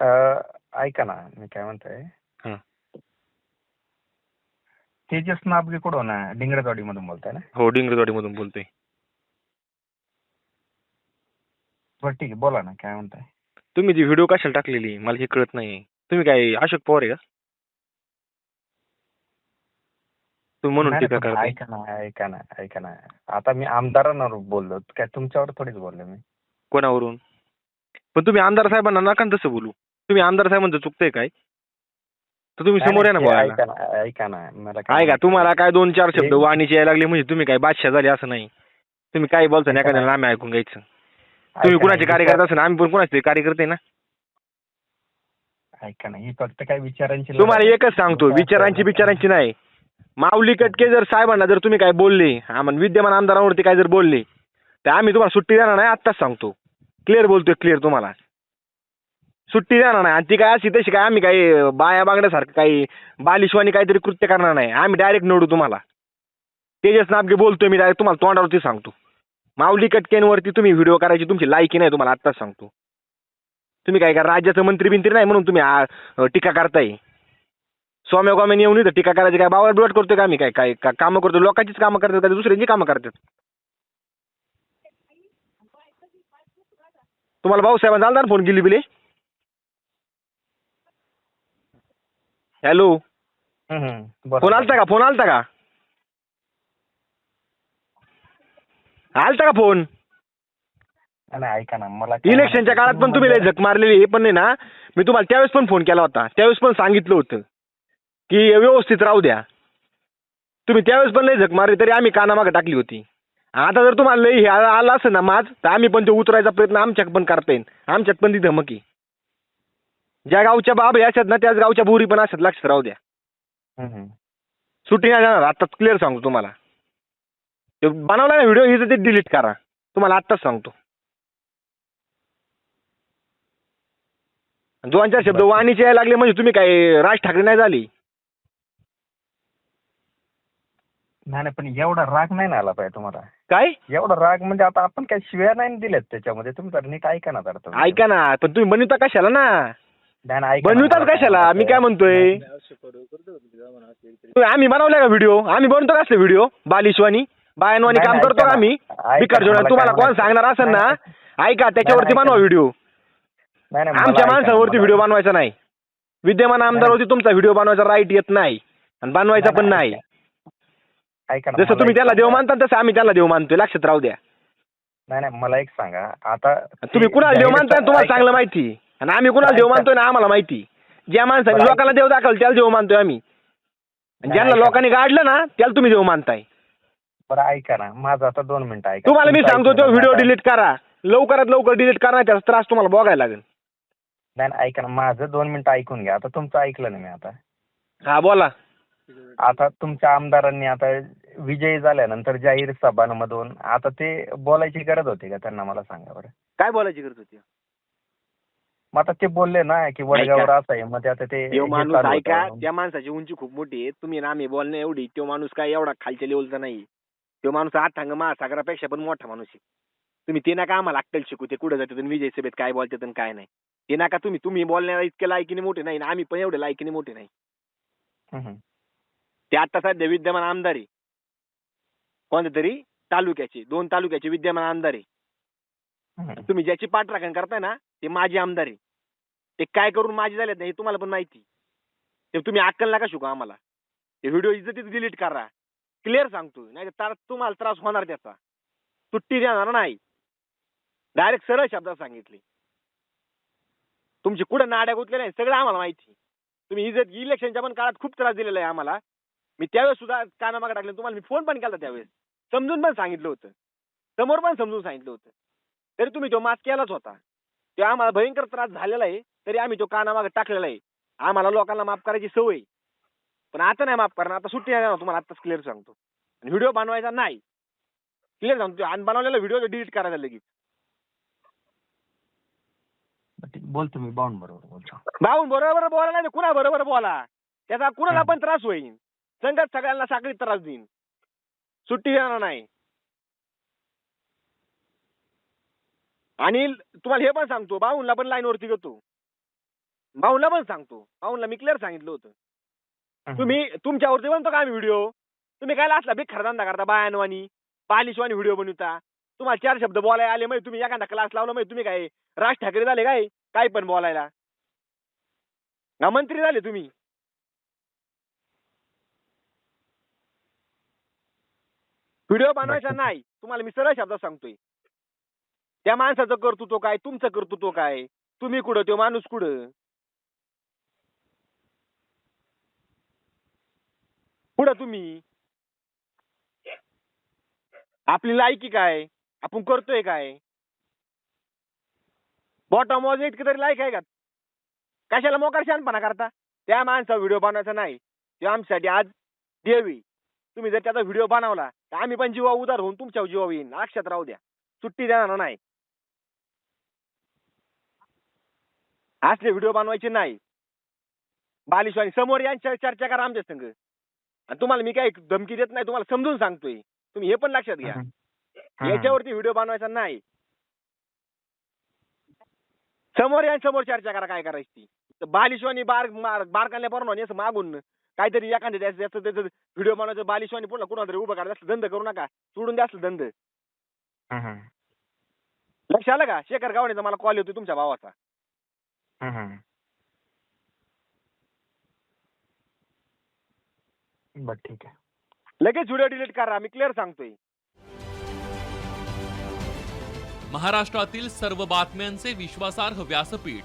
ऐका ना मी काय म्हणतोय? हा. तेजस नाबगे कुठून डिंगरवाडी मधून बोलताय ना? हो डिंगरवाडीमधून बोलतोय. बरं ठीक आहे बोला ना काय म्हणताय? तुम्ही ती व्हिडिओ कशाला टाकलेली मला हे कळत नाही. तुम्ही काय अशोक पवार आहे का? तुम्ही म्हणून टीका ऐका ना ऐका ना ऐका ना. आता मी आमदारांवर बोललो काय तुमच्यावर थोडीच बोललो मी. कोणावरून? पण तुम्ही आमदार साहेबांना नका ना तसं बोलू. तुम्ही आमदार साहेबांचं चुकतंय काय? तर तुम्ही समोर या ना नाही, नाही, बोलायला. ऐका ना ऐका ना मला काय तुम्हाला काय दोन चार शब्द वाणीचे यायला लागले म्हणजे तुम्ही काय बादशाह झाले असं नाही. तुम्ही काय बोलता ना एखाद्याला आम्ही ऐकून घ्यायचं. तुम्ही ऐका कुणाचे ना, कार्यकर्ते असेल आम्ही पण कुणाचे तरी कार्यकर्ते ना? ऐका ना ही फक्त काय विचारांची तुम्हाला लढाई एकच सांगतो. विचारांची बिचारांची नाही. माऊली कटके जर साहेबांना जर तुम्ही काय बोलले आम्हाला विद्यमान आमदारांवरती काय जर बोलले तर आम्ही तुम्हाला सुट्टी देणार नाही आत्ताच सांगतो. क्लिअर बोलतोय क्लिअर तुम्हाला. सुट्टी देणार नाही. आणि ती काय अशी तशी काय आम्ही काही बाया बांगड्यासारखं काही बालिशवानी काहीतरी कृत्य करणार नाही. आम्ही डायरेक्ट निवडू तुम्हाला. तेजस नापगे बोलतोय मी डायरेक्ट तुम्हाला तोंडावरती सांगतो. माऊली कटकेनवरती तुम्ही व्हिडिओ करायची तुमची लायकी नाही तुम्हाला आत्ताच सांगतो. तुम्ही काय का राज्याचं मंत्री बिंत्री नाही म्हणून तुम्ही टीका करताय. स्वाम्या गोम्याने येऊन इथं टीका करायची काय बावळ बिवट करतोय का आम्ही? काय काय का- कामं करतो लोकांचीच कामं करतात का? दुसऱ्यांची कामं करतात? तुम्हाला भाऊसाहेबांचा आलता ना फोन गेली बिले हॅलो. फोन आलता का? फोन आलता का? आलता का फोन ऐका ना मला इलेक्शनच्या काळात पण तुम्ही लय झक मारलेली हे पण नाही ना मी तुम्हाला त्यावेळेस पण फोन केला होता. त्यावेळेस पण सांगितलं होतं की व्यवस्थित राहू द्या. तुम्ही त्यावेळेस पण लय झक मारली तरी आम्ही कानामागं टाकली होती. आता जर तुम्हाला लई हे आलं असं ना माझ तर आम्ही पण ते उतरायचा प्रयत्न आमच्यात पण करता येईल आमच्यात पण ती धमकी. ज्या गावच्या बाब हे असतात ना त्याच गावच्या बोरी पण असतात लक्षात राहू द्या. हम्म, हम्म. सुट्टी नाही जाणार आता क्लिअर सांगतो तुम्हाला. ते बनवला ना व्हिडिओ हिचं ते डिलीट करा. तुम्हाला आत्ताच सांगतो. दोन चार शब्द. वाणीचे यायला लागले म्हणजे तुम्ही काय राज ठाकरे नाही झाली? नाही नाही पण एवढा राग नाही ना आला पाहिजे तुम्हाला. काय? एवढा राग म्हणजे आता आपण काय शिव्या नाही दिल्यात त्याच्यामध्ये. तुम्ही तर नीट ऐका ना जरा तुम्ही. ऐका ना पण तुम्ही बनवता कशाला ना? नाही, नाही, ऐका ना. बनविताच मला कशाला? मी काय म्हणतोय? तुम्ही- आम्ही बनवलाय का व्हिडिओ आम्ही बनवतो कसले व्हिडिओ बालिशवानी? बायनवानी नाही, काम नाही, करतो का ऐका आम्ही? ना. ऐका बिकर ना, मला तुम्हाला काय कोण म्हणायचं- सांगणार असेल ना? नाही, ऐका त्याच्यावरती बनवा. व्हिडिओ नाही, नाही, मला आमच्या ऐका ना, माणसावरती मला- व्हिडिओ बनवायचा नाही. विद्यमान आमदारवरती तुमचा व्हिडिओ बनवायचा राईट येत नाही. आणि बनवायचा पण नाही. ऐका ना, जसं मला तुम्ही एक त्याला देव सांगा. मानता तसं आम्ही त्याला देव मानतोय. लक्षात राहू द्या. नाही नाही मला एक सांगा. आता तुम्ही कुणाला देव जाहीर- मानताय तुम्हाला ऐका- चांगलं माहिती. आणि आम्ही कुणाला देव ऐका. मानतोय ना आम्हाला माहिती. ज्या माणसाने बरं, लोकांना देव दाखवलं त्याला देव मानतोय आम्ही. आणि ज्यांना ऐका. लोकांनी गाडलं ना त्याला तुम्ही देव मानताय. बरं ऐका ना. माझं आता दोन मिनिटं ऐका. तुम्हाला मी तुमचं सांगतो तो व्हिडिओ आता. डिलीट करा. लवकरात लवकर डिलीट करा त्याचा त्रास तुम्हाला बघायला लागेल. नाही नाही, ऐका ना. माझं दोन मिनिटं ऐकून घ्या. आता तुमचं ऐकलं ना मी आता. हा बोला. आता तुमच्या आमदारांनी आता विजयी झाल्यानंतर जाहीर सभांमधून आता ते बोलायची गरज होती का त्यांना मला सांगा बरं. काय बोलायची गरज होती? मग आता ते बोलले ना की वडगावर असं आहे मग ते आता ते तो हे माणूस चालू होतं. ऐका त्या माणसाची उंची खूप मोठी आहे. तुम्ही ना आम्ही बोलणं एवढी तो माणूस काय एवढा खालच्या लेवलचा नाही. तो माणूस आठांग महासागरापेक्षा पण मोठा माणूस आहे. तुम्ही ते नका आम्हाला अक्कल शिकू ते कुठं जातात आणि विजय सभेत काय बोलतात आणि काय नाही. ते नका तुम्ही तुम्ही बोलण्याला इतके लायकीने मोठे नाही आणि आम्ही पण एवढे लायकीने मोठे नाही. हम्म, हम्म. ते आता सध्या विद्यमान आमदार आहे. कोणत्या तरी तालुक्याचे दोन तालुक्याचे विद्यमान आमदार आहे. तुम्ही ज्याची पाठराखण करताय ना ते माझे आमदार आहे. ते काय करून माझे झालेत नाही हे तुम्हाला पण माहिती ते तुम्ही अक्कल नका शिकू आम्हाला. ते व्हिडिओ इज्जतीत डिलीट करा. क्लिअर सांगतो. नाही तर तुम्हाला त्रास होणार त्याचा. सुट्टी देणार नाही. डायरेक्ट सरळ शब्दात सांगितले. तुमची कुठं नाड्या गुतलेल्या आहेत सगळं आम्हाला माहिती तुम्ही इज्जत इलेक्शनच्या पण काळात खूप त्रास दिलेला आहे आम्हाला. मी त्यावेळेस सुद्धा कानामागे टाकले तुम्हाला मी फोन पण केला त्यावेळेस. समजून पण सांगितलं होतं. समोर पण समजून सांगितलं होतं. तरी तुम्ही तो माफ केलाच होता. ते आम्हाला भयंकर त्रास झालेला आहे तरी आम्ही तो कानामागे टाकलेला आहे. आम्हाला लोकांना माफ करायची सवय. पण आता नाही माफ करणार आता सुट्टी नाही तुम्हाला आताच क्लिअर सांगतो. आणि व्हिडिओ बनवायचा नाही. क्लिअर सांगतो आणि बनवलेला व्हिडिओ डिलीट करायचा लगेच. बोलतो मी बावून बरोबर बोलतो. बरोबर बोला नाही कुणा बरोबर बोला? त्याचा कुणाला पण त्रास होईल. संगत सगळ्यांना साखळी त्रास देईन. सुट्टी देणार नाही. आणि तुम्हाला हे पण सांगतो बाहूनला पण लाईन वरती घेतो. भाऊला पण सांगतो. भाऊला मी क्लिअर सांगितलं होतं. तुम्ही तुमच्यावरती म्हणतो का आम्ही व्हिडिओ तुम्ही काय असला बिग खरदांदा करता बायानवानी बालिशवानी व्हिडिओ बनवता? तुम्हाला चार शब्द बोलायला आले म्हणजे तुम्ही एखादा क्लास लावला म्हणजे तुम्ही काय राज ठाकरे झाले काय? काय पण बोलायला. ना मंत्री झाले तुम्ही. व्हिडिओ बनवायचा नाही. तुम्हाला मी सरळ शब्दात सांगतोय. त्या माणसाचं कर्तृत्व काय? तुमचं कर्तृत्व काय? तुम्ही कुठं? तो माणूस कुठं? कुठं तुम्ही? आपली लायकी काय? आपण करतोय काय? बॉटम मॉज इतकी तरी लायक आहे का? कशाला मोकार शहाणपणा करता? त्या माणसा व्हिडिओ बनवायचा नाही. ते आमच्यासाठी आज देवी. तुम्ही जर त्याचा व्हिडिओ बनवला तर आम्ही पण जीवा उदार होऊन तुमच्या जीवा येईन. लक्षात राहू द्या. सुट्टी देणार नाही. असले व्हिडिओ बनवायचे नाही. बालिशवाणी समोर यांच्या चर्चा करा आमच्या संग. आणि तुम्हाला मी काय धमकी देत नाही तुम्हाला समजून सांगतोय. तुम्ही हे पण लक्षात घ्या. याच्यावरती व्हिडिओ बनवायचा नाही. समोर यांच्यासमोर चर्चा करा काय करायची. बालिशवानी बार बारकाल्या पोरांनी असं मागून. काहीतरी एखाद्या त्याचं त्याचं त्याचं व्हिडिओ बनवायचं बालिशवानी पुन्हा कुणा तरी उभं करायचं. धंद करू नका. सोडून द्या असलं धंद. लक्ष आलं का? शेखर गावणेचा मला कॉल येतो तुमच्या भावाचा. बर ठीक आहे. लगेच व्हिडिओ डिलीट करा मी क्लिअर सांगतोय. महाराष्ट्रातील सर्व बातम्यांचे विश्वासार्ह व्यासपीठ.